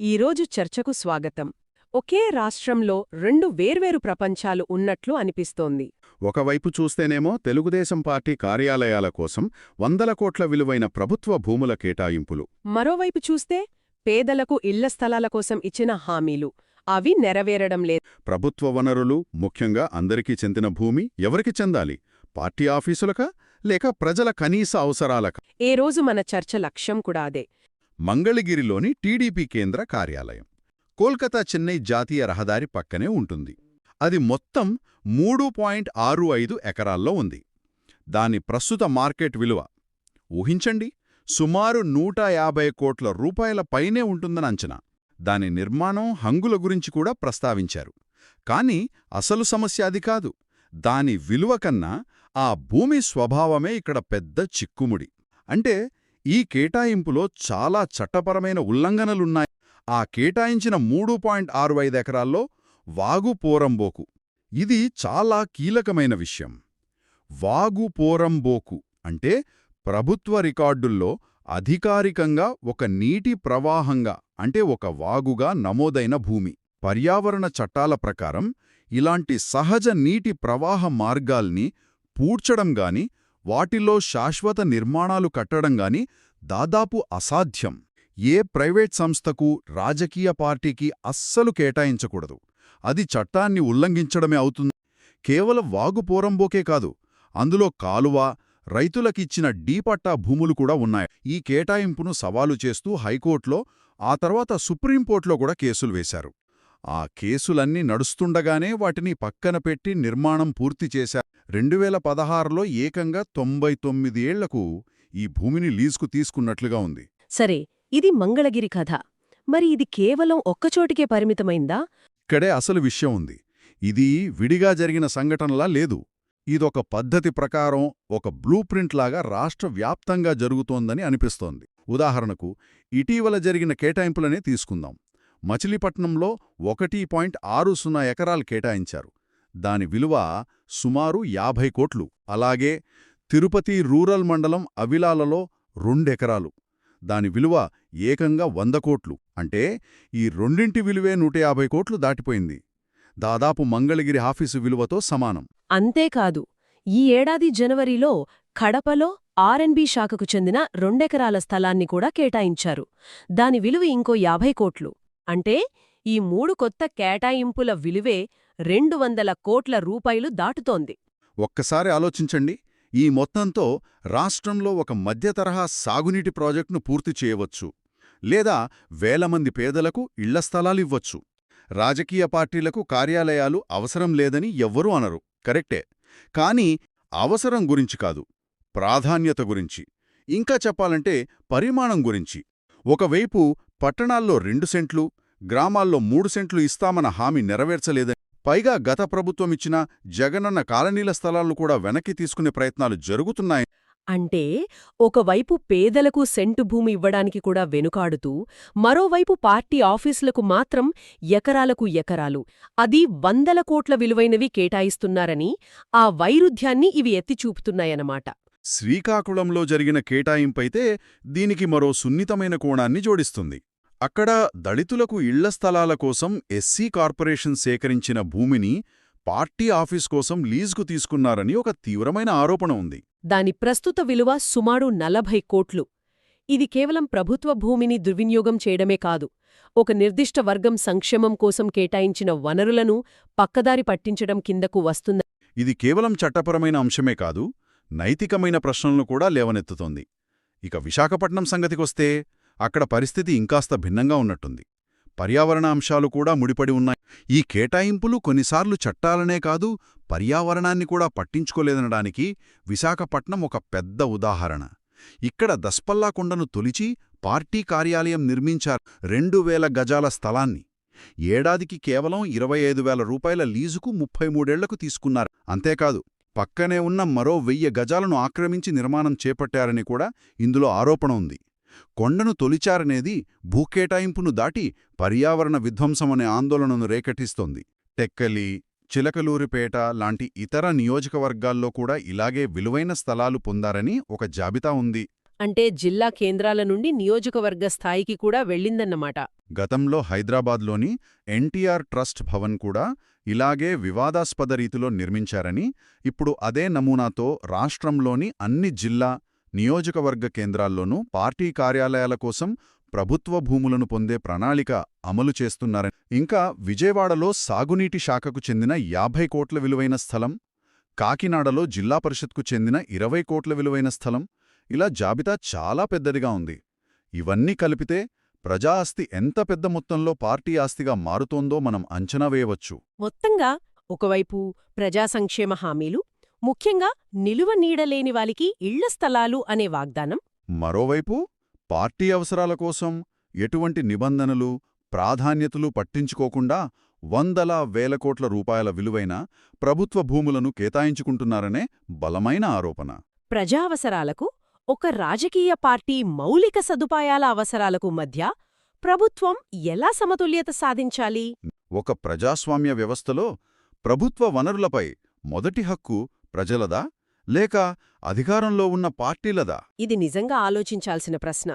ఈరోజు చర్చకు స్వాగతం. ఒకే రాష్ట్రంలో రెండు వేర్వేరు ప్రపంచాలు ఉన్నట్లు అనిపిస్తోంది. ఒకవైపు చూస్తేనేమో తెలుగుదేశం పార్టీ కార్యాలయాల కోసం వందల కోట్ల విలువైన ప్రభుత్వ భూముల కేటాయింపులు. మరోవైపు చూస్తే పేదలకు ఇళ్ళ స్థలాల కోసం ఇచ్చిన హామీలు. అవి నెరవేరడం లేదు. ప్రభుత్వ వనరులు ముఖ్యంగా అందరికీ చెందిన భూమి ఎవరికి చెందాలి? పార్టీ ఆఫీసులకా? లేక ప్రజల కనీస అవసరాలకా? ఏ రోజు మన చర్చ లక్ష్యం కూడా అదే. మంగళగిరిలోని టీడీపీ కేంద్ర కార్యాలయం. కోల్కతా చెన్నై జాతీయ రహదారి పక్కనే ఉంటుంది. అది మొత్తం మూడు పాయింట్ ఆరు ఐదు ఎకరాల్లో ఉంది. దాని ప్రస్తుత మార్కెట్ విలువ ఊహించండి సుమారు నూట యాభై కోట్ల రూపాయల పైనే ఉంటుందని అంచనా. దాని నిర్మాణం హంగుల గురించి కూడా ప్రస్తావించారు. కానీ అసలు సమస్య అది కాదు. దాని విలువ కన్నా ఆ భూమి స్వభావమే ఇక్కడ పెద్ద చిక్కుముడి. అంటే ఈ కేటాయింపులో చాలా చట్టపరమైన ఉల్లంఘనలున్నాయి. ఆ కేటాయించిన మూడు పాయింట్ ఆరు ఐదు ఎకరాల్లో వాగు పోరంబోకు. ఇది చాలా కీలకమైన విషయం. వాగు పోరంబోకు అంటే ప్రభుత్వ రికార్డుల్లో అధికారికంగా ఒక నీటి ప్రవాహంగా అంటే ఒక వాగుగా నమోదైన భూమి. పర్యావరణ చట్టాల ప్రకారం ఇలాంటి సహజ నీటి ప్రవాహ మార్గాల్ని పూడ్చడం గాని వాటిలో శాశ్వత నిర్మాణాలు కట్టడం గాని దాదాపు అసాధ్యం. ఏ ప్రైవేట్ సంస్థకు రాజకీయ పార్టీకి అస్సలు కేటాయించకూడదు. అది చట్టాన్ని ఉల్లంఘించడమే అవుతుంది. కేవలం వాగు పోరంబోకే కాదు అందులో కాలువ రైతులకిచ్చిన డీపట్టా భూములు కూడా ఉన్నాయి. ఈ కేటాయింపును సవాలు చేస్తూ హైకోర్టులో ఆ తర్వాత సుప్రీంకోర్టులో కూడా కేసులు వేశారు. ఆ కేసులన్నీ నడుస్తుండగానే వాటిని పక్కన పెట్టి నిర్మాణం పూర్తి చేశారు రెండు వేల పదహారులో ఏకంగా తొంభై తొమ్మిదేళ్ళకు ఈ భూమిని లీజుకు తీసుకున్నట్లుగా ఉంది. సరే ఇది మంగళగిరి కథ. మరి ఇది కేవలం ఒక్కచోటికే పరిమితమైందా? ఇక్కడే అసలు విషయం ఉంది. ఇది విడిగా జరిగిన సంఘటనలా లేదు. ఇదొక పద్ధతి ప్రకారం ఒక బ్లూ లాగా రాష్ట్ర వ్యాప్తంగా జరుగుతోందని అనిపిస్తోంది. ఉదాహరణకు ఇటీవల జరిగిన కేటాయింపులనే తీసుకుందాం. మచిలీపట్నంలో ఒకటి పాయింట్ ఆరు సున్నా ఎకరాలు కేటాయించారు. దాని విలువ సుమారు యాభై కోట్లు. అలాగే తిరుపతి రూరల్ మండలం అవిలాలలో రెండెకరాలు దాని విలువ ఏకంగా వంద కోట్లు. అంటే ఈ రెండింటి విలువే నూట యాభై కోట్లు దాటిపోయింది. దాదాపు మంగళగిరి ఆఫీసు విలువతో సమానం. అంతేకాదు ఈ ఏడాది జనవరిలో కడపలో ఆర్ఎన్బి శాఖకు చెందిన రెండెకరాల స్థలాన్ని కూడా కేటాయించారు. దాని విలువ ఇంకో యాభై కోట్లు. అంటే ఈ మూడు కొత్త కేటాయింపుల విలువే రెండు వందల కోట్ల రూపాయలు దాటుతోంది. ఒక్కసారి ఆలోచించండి. ఈ మొత్తంతో రాష్ట్రంలో ఒక మధ్యతరహా సాగునీటి ప్రాజెక్టును పూర్తి చేయవచ్చు లేదా వేల మంది పేదలకు ఇళ్ళ స్థలాలివ్వచ్చు రాజకీయ పార్టీలకు కార్యాలయాలు అవసరం లేదని ఎవ్వరూ అనరు కరెక్టే. కానీ అవసరం గురించి కాదు ప్రాధాన్యత గురించి. ఇంకా చెప్పాలంటే పరిమాణం గురించి. ఒకవైపు పట్టణాల్లో రెండు సెంట్లు గ్రామాల్లో మూడు సెంట్లు ఇస్తామన్న హామీ నెరవేర్చలేదని పైగా గత ప్రభుత్వమిచ్చిన జగనన్న కాలనీల స్థలాలను కూడా వెనక్కి తీసుకునే ప్రయత్నాలు జరుగుతున్నాయి అంటే ఒకవైపు పేదలకు సెంటు భూమి ఇవ్వడానికి కూడా వెనుకాడుతూ మరోవైపు పార్టీ ఆఫీసులకు మాత్రం ఎకరాలకు ఎకరాలు అది వందల కోట్ల విలువైనవి కేటాయిస్తున్నారని ఆ వైరుధ్యాన్ని ఇవి ఎత్తిచూపుతున్నాయన్నమాట. శ్రీకాకుళంలో జరిగిన కేటాయింపైతే దీనికి మరో సున్నితమైన కోణాన్ని జోడిస్తుంది. అక్కడ దళితులకు ఇళ్ళ స్థలాల కోసం ఎస్సీ కార్పొరేషన్ సేకరించిన భూమిని పార్టీ ఆఫీస్ కోసం లీజుకు తీసుకున్నారని ఒక తీవ్రమైన ఆరోపణ ఉంది. దాని ప్రస్తుత విలువ సుమారు నలభై కోట్లు. ఇది కేవలం ప్రభుత్వ భూమిని దుర్వినియోగం చేయడమే కాదు ఒక నిర్దిష్ట వర్గం సంక్షేమం కోసం కేటాయించిన వనరులను పక్కదారి పట్టించడం కిందకు వస్తుంద ఇది కేవలం చట్టపరమైన అంశమే కాదు నైతికమైన ప్రశ్నలను కూడా లేవనెత్తుతోంది. ఇక విశాఖపట్నం సంగతికొస్తే అక్కడ పరిస్థితి ఇంకాస్త భిన్నంగా ఉన్నట్టుంది. పర్యావరణ అంశాలు కూడా ముడిపడి ఉన్నాయి. ఈ కేటాయింపులు కొన్నిసార్లు చట్టాలనే కాదు పర్యావరణాన్ని కూడా పట్టించుకోలేదనడానికి విశాఖపట్నం ఒక పెద్ద ఉదాహరణ. ఇక్కడ దస్పల్లా కొండను తొలిచి పార్టీ కార్యాలయం నిర్మించారు రెండు గజాల స్థలాన్ని. ఏడాదికి కేవలం ఇరవై ఐదు వేల రూపాయల లీజుకు ముప్పై మూడేళ్ళకు తీసుకున్నారు. అంతేకాదు పక్కనే ఉన్న మరో వెయ్యి గజాలను ఆక్రమించి నిర్మాణం చేపట్టారని కూడా ఇందులో ఆరోపణ ఉంది. కొండను తొలిచారనేది భూకేటాయింపును దాటి పర్యావరణ విధ్వంసమనే ఆందోళనను రేకెటిస్తోంది టెక్కలి చిలకలూరిపేట లాంటి ఇతర నియోజకవర్గాల్లో కూడా ఇలాగే విలువైన స్థలాలు పొందారని ఒక జాబితా ఉంది. అంటే జిల్లా కేంద్రాల నుండి నియోజకవర్గ స్థాయికి కూడా వెళ్ళిందన్నమాట. గతంలో హైదరాబాద్లోని ఎన్టీఆర్ ట్రస్ట్ భవన్ కూడా ఇలాగే వివాదాస్పద రీతిలో నిర్మించారని ఇప్పుడు అదే నమూనాతో రాష్ట్రంలోని అన్ని జిల్లా నియోజకవర్గ కేంద్రాల్లోనూ పార్టీ కార్యాలయాల కోసం ప్రభుత్వ భూములను పొందే ప్రణాళిక అమలు చేస్తున్నారని. ఇంకా విజయవాడలో సాగునీటి శాఖకు చెందిన యాభై కోట్ల విలువైన స్థలం కాకినాడలో జిల్లా పరిషత్కు చెందిన ఇరవై కోట్ల విలువైన స్థలం ఇలా జాబితా చాలా పెద్దదిగా ఉంది. ఇవన్నీ కలిపితే ప్రజా ఆస్తి ఎంత పెద్ద మొత్తంలో పార్టీ ఆస్తిగా మారుతోందో మనం అంచనా వేయవచ్చు. మొత్తంగా ఒకవైపు ప్రజా సంక్షేమ హామీలు ముఖ్యంగా నిలువ నీడలేని వాలికి ఇళ్ళ స్థలాలు అనే వాగ్దానం. మరోవైపు పార్టీ అవసరాల కోసం ఎటువంటి నిబంధనలు ప్రాధాన్యతలు పట్టించుకోకుండా వందల వేల కోట్ల రూపాయల విలువైన ప్రభుత్వ భూములను కేటాయించుకుంటున్నారనే బలమైన ఆరోపణ. ప్రజా అవసరాలకు ఒక రాజకీయ పార్టీ మౌలిక సదుపాయాల అవసరాలకు మధ్య ప్రభుత్వం ఎలా సమతుల్యత సాధించాలి? ఒక ప్రజాస్వామ్య వ్యవస్థలో ప్రభుత్వ వనరులపై మొదటి హక్కు ప్రజలదా లేక అధికారంలో ఉన్న పార్టీలదా? ఇది నిజంగా ఆలోచించాల్సిన ప్రశ్న.